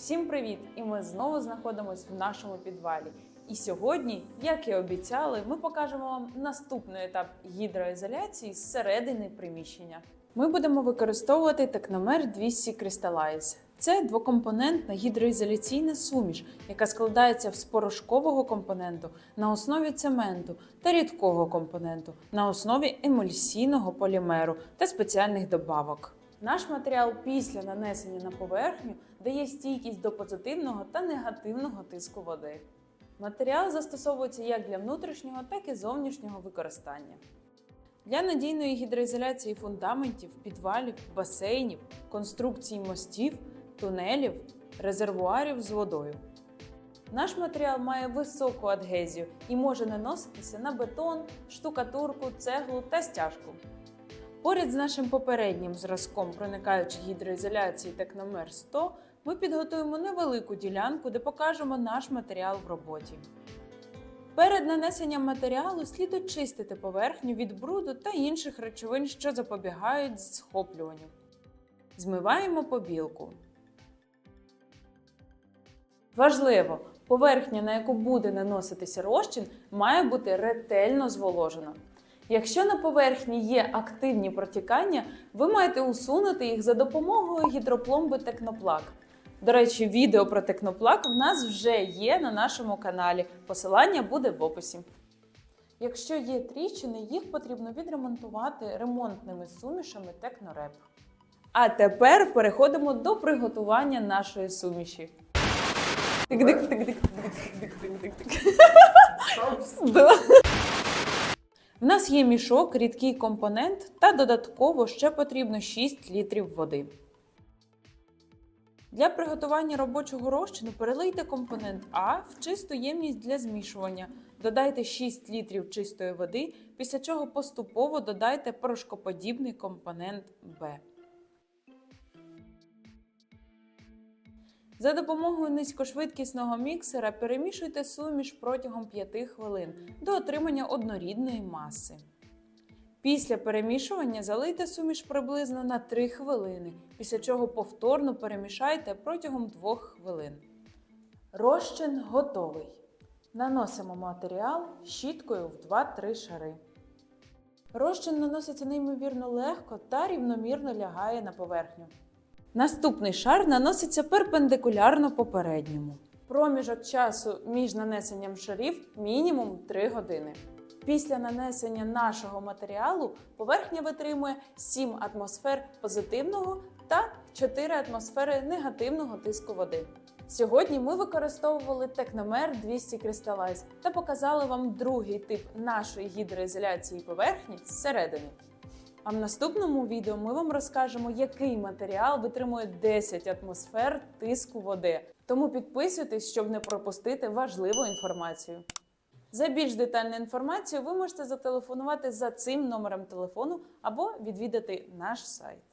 Всім привіт! І ми знову знаходимося в нашому підвалі. І сьогодні, як і обіцяли, ми покажемо вам наступний етап гідроізоляції зсередини приміщення. Ми будемо використовувати Technomer 200 Crystallize. Це двокомпонентна гідроізоляційна суміш, яка складається з порошкового компоненту на основі цементу та рідкого компоненту на основі емульсійного полімеру та спеціальних добавок. Наш матеріал після нанесення на поверхню дає стійкість до позитивного та негативного тиску води. Матеріал застосовується як для внутрішнього, так і зовнішнього використання. Для надійної гідроізоляції фундаментів, підвалів, басейнів, конструкцій мостів, тунелів, резервуарів з водою. Наш матеріал має високу адгезію і може наноситися на бетон, штукатурку, цеглу та стяжку. Поряд з нашим попереднім зразком проникаючої гідроізоляції Техномер 100 ми підготуємо невелику ділянку, де покажемо наш матеріал в роботі. Перед нанесенням матеріалу слід очистити поверхню від бруду та інших речовин, що запобігають схоплюванню. Змиваємо побілку. Важливо, поверхня, на яку буде наноситися розчин, має бути ретельно зволожена. Якщо на поверхні є активні протікання, ви маєте усунути їх за допомогою гідропломби Техноплак. До речі, відео про Техноплак в нас вже є на нашому каналі. Посилання буде в описі. Якщо є тріщини, їх потрібно відремонтувати ремонтними сумішами Технореп. А тепер переходимо до приготування нашої суміші. Тик-дик-тик-дик-тик-дик-тик-тик-тик. Нас є мішок, рідкий компонент, та додатково ще потрібно 6 літрів води. Для приготування робочого розчину перелийте компонент А в чисту ємність для змішування. Додайте 6 літрів чистої води, після чого поступово додайте порошкоподібний компонент Б. За допомогою низькошвидкісного міксера перемішуйте суміш протягом 5 хвилин до отримання однорідної маси. Після перемішування залийте суміш приблизно на 3 хвилини, після чого повторно перемішайте протягом 2 хвилин. Розчин готовий. Наносимо матеріал щіткою в 2-3 шари. Розчин наноситься неймовірно легко та рівномірно лягає на поверхню. Наступний шар наноситься перпендикулярно попередньому. Проміжок часу між нанесенням шарів мінімум 3 години. Після нанесення нашого матеріалу поверхня витримує 7 атмосфер позитивного та 4 атмосфери негативного тиску води. Сьогодні ми використовували Техномер 200 Crystallize та показали вам другий тип нашої гідроізоляції поверхні зсередини. А в наступному відео ми вам розкажемо, який матеріал витримує 10 атмосфер тиску води. Тому підписуйтесь, щоб не пропустити важливу інформацію. За більш детальну інформацію ви можете зателефонувати за цим номером телефону або відвідати наш сайт.